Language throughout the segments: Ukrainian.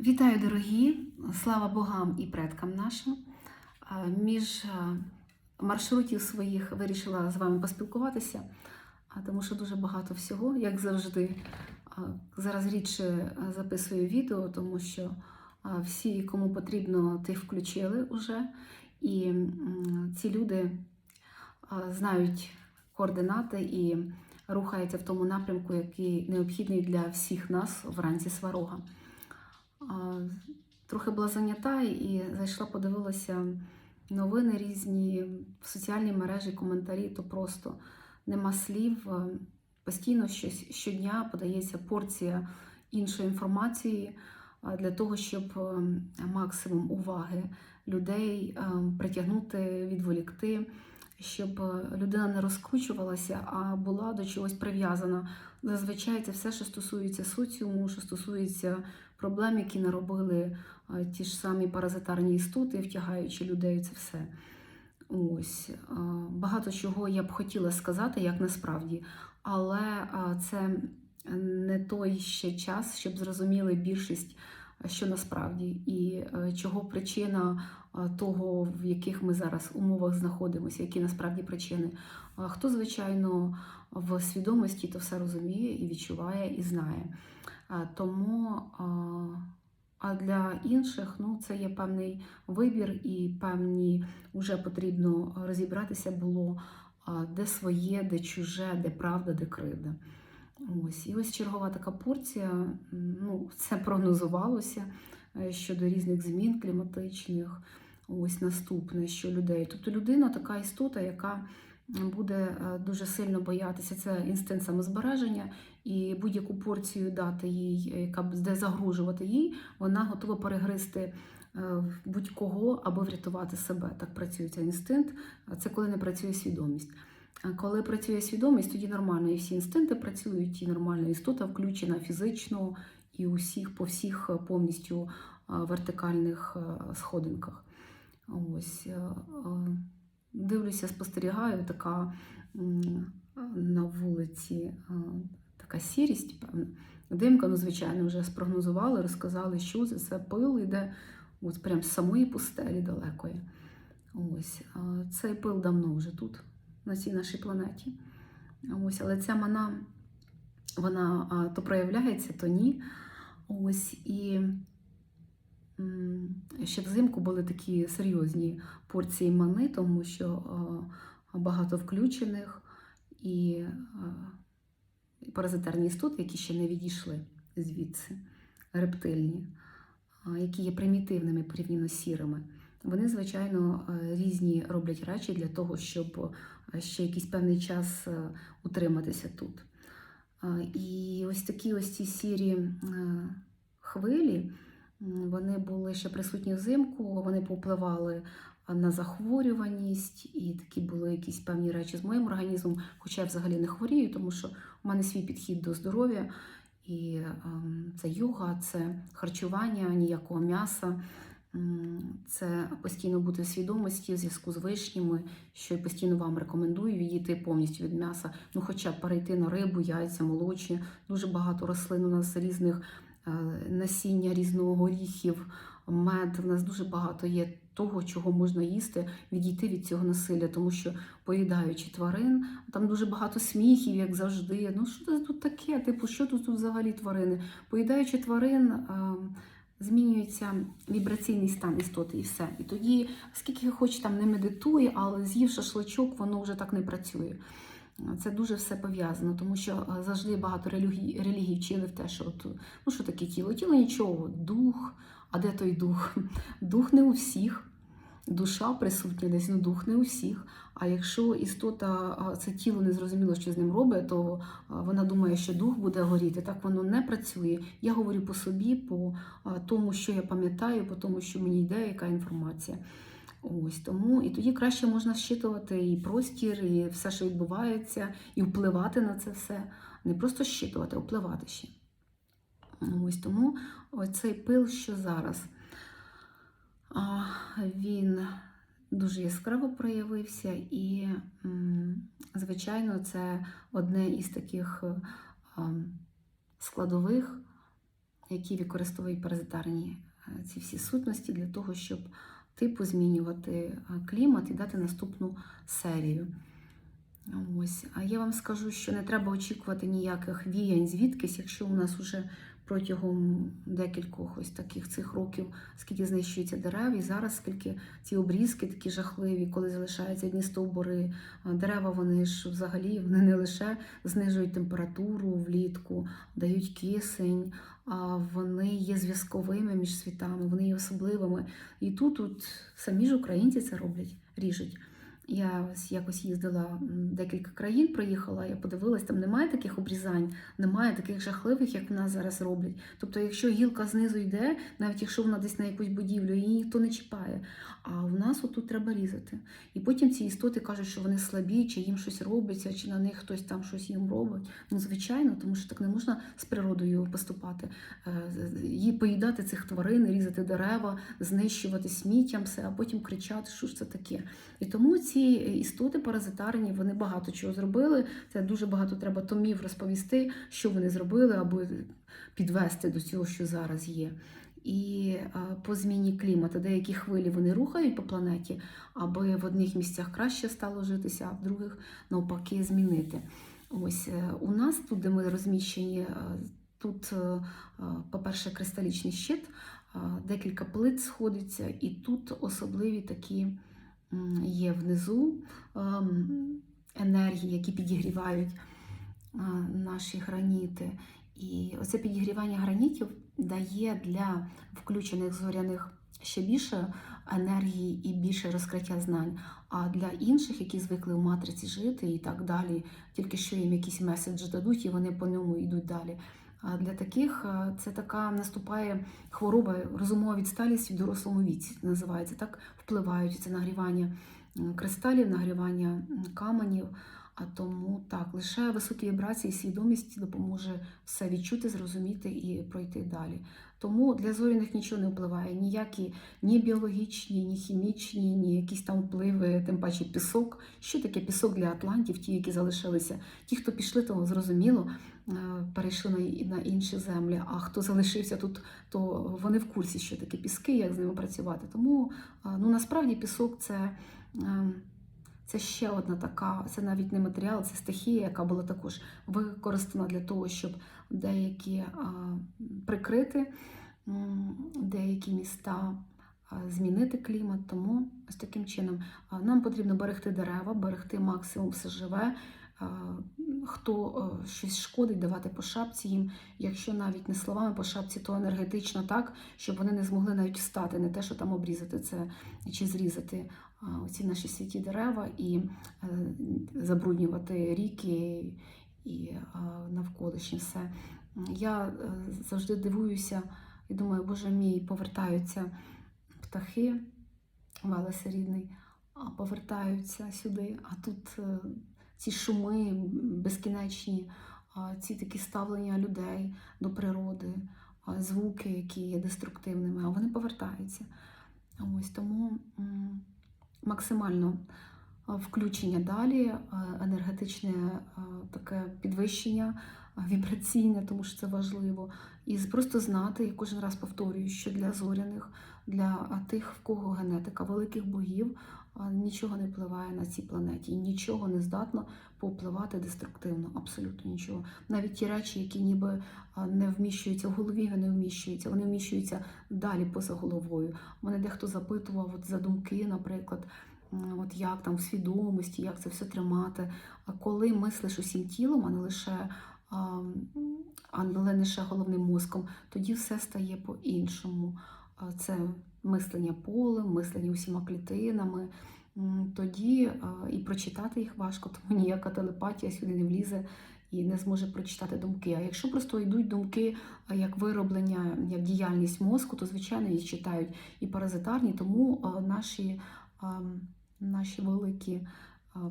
Вітаю, дорогі! Слава богам і предкам нашим. Між маршрутів своїх вирішила з вами поспілкуватися, тому що дуже багато всього, як завжди. Зараз рідше записую відео, тому що всі, кому потрібно, тих включили уже. І ці люди знають координати і рухаються в тому напрямку, який необхідний для всіх нас вранці сварога. Трохи була зайнята і зайшла, подивилася новини різні, в соціальні мережі, коментарі, то просто нема слів. Постійно щось щодня подається порція іншої інформації для того, щоб максимум уваги людей притягнути, відволікти, щоб людина не розкручувалася, а була до чогось прив'язана. Зазвичай це все, що стосується соціуму, що стосується проблем, які наробили ті ж самі паразитарні істоти, втягаючи людей це все. Ось багато чого я б хотіла сказати, як насправді, але це не той ще час, щоб зрозуміли більшість, що насправді, і е, чого причина того, в яких ми зараз умовах знаходимося, які насправді причини. Хто, звичайно, в свідомості то все розуміє і відчуває, і знає. А, Тому а, а для інших ну, це є певний вибір, і певні вже потрібно розібратися було, де своє, де чуже, де правда, де кривда. Ось. І ось чергова така порція. Ну, це прогнозувалося е, щодо різних змін кліматичних. Ось наступне, що людей. Тобто людина така істота, яка буде е, дуже сильно боятися. Це інстинкт самозбереження, і будь-яку порцію дати їй, яка буде загрожувати їй, вона готова перегризти е, будь-кого або врятувати себе. Так працює цей інстинкт. Це коли не працює свідомість. Коли працює свідомість, тоді нормально і всі інстинкти працюють, і нормальна істота включена фізично і усіх по всіх е, повністю вертикальних сходинках. Ось дивлюся, спостерігаю, така на вулиці така сірість, певна. Димка, ну, звичайно, вже спрогнозували, розказали, що це, пил іде ось прям з самої пустелі далекої. Ось цей пил давно вже тут, на цій нашій планеті. Ось, але ця мана, вона то проявляється, то ні. Ось і ще взимку були такі серйозні порції мани, тому що багато включених і, паразитарні істоти, які ще не відійшли звідси, рептильні, які є примітивними порівняно сірими. Вони, звичайно, різні роблять речі для того, щоб ще якийсь певний час утриматися тут. І ось такі ось ці сірі хвилі, вони були ще присутні взимку, вони повпливали на захворюваність, і такі були якісь певні речі з моїм організмом, хоча я взагалі не хворію, тому що у мене свій підхід до здоров'я, і ем, це йога, це харчування, ніякого м'яса. Це постійно бути в свідомості в зв'язку з вишніми, що я постійно вам рекомендую відійти повністю від м'яса. Ну, хоча б перейти на рибу, яйця, молочі. Дуже багато рослин у нас різних насіння, різного горіхів, мед. У нас дуже багато є того, чого можна їсти, відійти від цього насилля, тому що поїдаючи тварин, там дуже багато сміхів, як завжди. Ну що це тут таке? Типу, що тут, тут взагалі тварини? Поїдаючи тварин. е, змінюється вібраційний стан істоти і все. І тоді, скільки хоч там не медитує, але з'їв шашличок, воно вже так не працює. Це дуже все пов'язано, тому що е, завжди багато релігій, релігій вчили в те, що от, ну що таке тіло? Тіло нічого, дух. А де той дух? Дух не у всіх. Душа присутня десь, ну дух не у всіх. А якщо істота, це тіло не зрозуміло, що з ним робить, то вона думає, що дух буде горіти. Так воно не працює. Я говорю по собі, по тому, що я пам'ятаю, по тому, що мені йде, яка інформація. Ось тому і тоді краще можна щитувати і простір, і все, що відбувається, і впливати на це все. Не просто щитувати, а впливати ще. Ось тому оцей пил, що зараз. Він дуже яскраво проявився, і, звичайно, це одне із таких е, складових які використовують паразитарні е, ці всі сутності для того, щоб типу змінювати клімат і дати наступну серію. Ось. А я вам скажу, що не треба очікувати ніяких віянь звідкись, якщо у нас вже протягом декількох ось таких цих років, скільки знищується дерев, і зараз скільки ці обрізки такі жахливі, коли залишаються одні стовбури, дерева вони ж взагалі вони не лише знижують температуру влітку, дають кисень, а вони є зв'язковими між світами, вони є особливими. І тут, тут самі ж українці це роблять, ріжуть. Я ось якось їздила декілька країн, проїхала, я подивилась, там немає таких обрізань, немає таких жахливих, як в нас зараз роблять. Тобто, якщо гілка знизу йде, навіть якщо вона десь на якусь будівлю, її ніхто не чіпає. А в нас отут треба різати. І потім ці істоти кажуть, що вони слабі, чи їм щось робиться, чи на них хтось там щось їм робить. Ну, звичайно, тому що так не можна з природою поступати. Е, Її поїдати цих тварин, різати дерева, знищувати сміттям все, а потім кричати, що ж це таке. І тому ці істоти паразитарні вони багато чого зробили. Це дуже багато треба томів розповісти, що вони зробили, аби підвести до цього, що зараз є. І по зміні клімату деякі хвилі вони рухають по планеті, аби в одних місцях краще стало житися, а в других навпаки змінити. Ось е, у нас тут, де ми розміщені, е, тут, е, по-перше, кристалічний щит, декілька плит сходиться, і тут особливі такі є внизу ем, енергії, які підігрівають е, наші граніти. І оце підігрівання гранітів дає для включених зоряних ще більше енергії і більше розкриття знань. А для інших, які звикли в матриці жити і так далі, тільки що їм якісь меседжі дадуть, і вони по ньому йдуть далі. А для таких е, це така наступає хвороба, розумова відсталість в дорослому віці. Називається так, впливають це нагрівання кристалів, нагрівання каменів. А тому так, лише високі вібрації, свідомість допоможе все відчути, зрозуміти і пройти далі. Тому для зоряних нічого не впливає, ніякі ні біологічні, ні хімічні, ні якісь там впливи, тим паче пісок. Що таке пісок для атлантів, ті, які залишилися? Ті, хто пішли, то зрозуміло, е, перейшли на, інші землі. А хто залишився тут, то вони в курсі, що таке піски, як з ними працювати. Тому е, ну насправді пісок це. Це ще одна така, це навіть не матеріал, це стихія, яка була також використана для того, щоб деякі прикрити деякі міста, змінити клімат. Тому ось таким чином нам потрібно берегти дерева, берегти максимум все живе. Хто е, щось шкодить, давати по шапці їм, якщо навіть не словами по шапці, то енергетично так, щоб вони не змогли навіть встати, не те, що там обрізати це чи зрізати оці наші святі дерева і е, забруднювати ріки і навколишнє все. Я е, завжди дивуюся і думаю, боже мій, повертаються птахи, Велеса рідний, а повертаються сюди, а тут ці шуми безкінечні, ці такі ставлення людей до природи, звуки, які є деструктивними, а вони повертаються. Ось тому максимально включення далі, енергетичне таке підвищення вібраційне, тому що це важливо. І просто знати, я кожен раз повторюю, що для зоряних, для тих, в кого генетика великих богів, нічого не впливає на цій планеті, нічого не здатно повпливати деструктивно, абсолютно нічого. Навіть ті речі, які ніби не вміщуються в голові, вони вміщуються, вони вміщуються далі поза головою. Мене дехто запитував от за думки, наприклад, от як там в свідомості, як це все тримати. А коли мислиш усім тілом, а не лише а, а не лише головним мозком, тоді все стає по-іншому. Це мислення полем, мислення усіма клітинами. Тоді і прочитати їх важко, тому ніяка телепатія сюди не влізе і не зможе прочитати думки. А якщо просто йдуть думки як вироблення, як діяльність мозку, то звичайно їх читають і паразитарні, тому наші, наші великі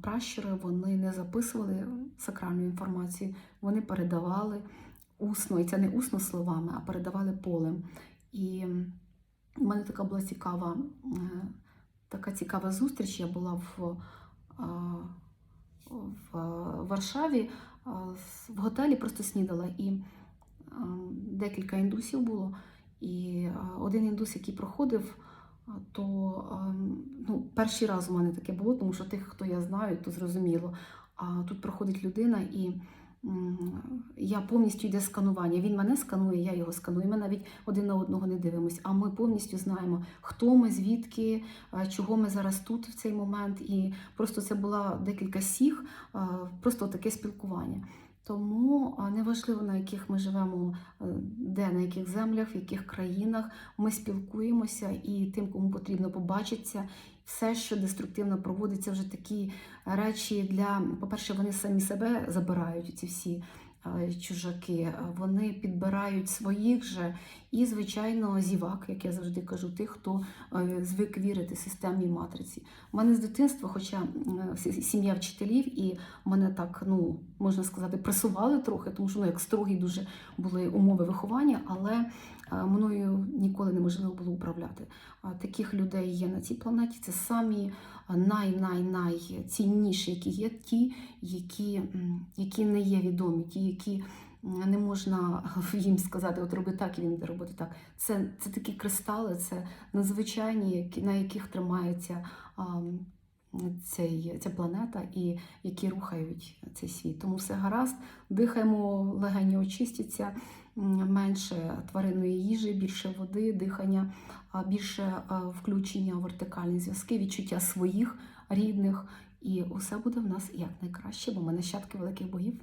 пращури вони не записували сакральну інформацію, вони передавали усно, і це не усно словами, а передавали полем. І у мене така була цікава, е, така цікава зустріч. Я була в, в Варшаві в готелі, просто снідала. І декілька індусів було. І один індус, який проходив, то ну, перший раз у мене таке було, тому що тих, хто я знаю, то зрозуміло. А тут проходить людина, і я повністю йде сканування. Він мене сканує, я його сканую. Ми навіть один на одного не дивимось. А ми повністю знаємо, хто ми, звідки, чого ми зараз тут в цей момент. І просто це була декілька сіг, а, просто таке спілкування. Тому неважливо, на яких ми живемо, е, де, на яких землях, в яких країнах ми спілкуємося, і тим, кому потрібно побачитися, все, що деструктивно проводиться, вже такі речі для, по-перше, вони самі себе забирають, ці всі чужаки, вони підбирають своїх же і, звичайно, зівак, як я завжди кажу, тих, хто звик вірити системній матриці. У мене з дитинства, хоча сім'я вчителів, і мене так, ну можна сказати, пресували трохи, тому що ну, як строгі дуже були умови виховання, але мною ніколи неможливо було управляти. Таких людей є на цій планеті. Це самі най-най-найцінніші, які є ті, які, які не є відомі, ті, які не можна їм сказати, от роби так, і він буде робити так. Це, це такі кристали, це надзвичайні, на яких тримається цей, ця планета і які рухають цей світ. Тому все гаразд, дихаємо, легені очистяться, менше тваринної їжі, більше води, дихання, більше включення в вертикальні зв'язки, відчуття своїх рідних. І усе буде в нас як найкраще, бо ми нащадки великих богів.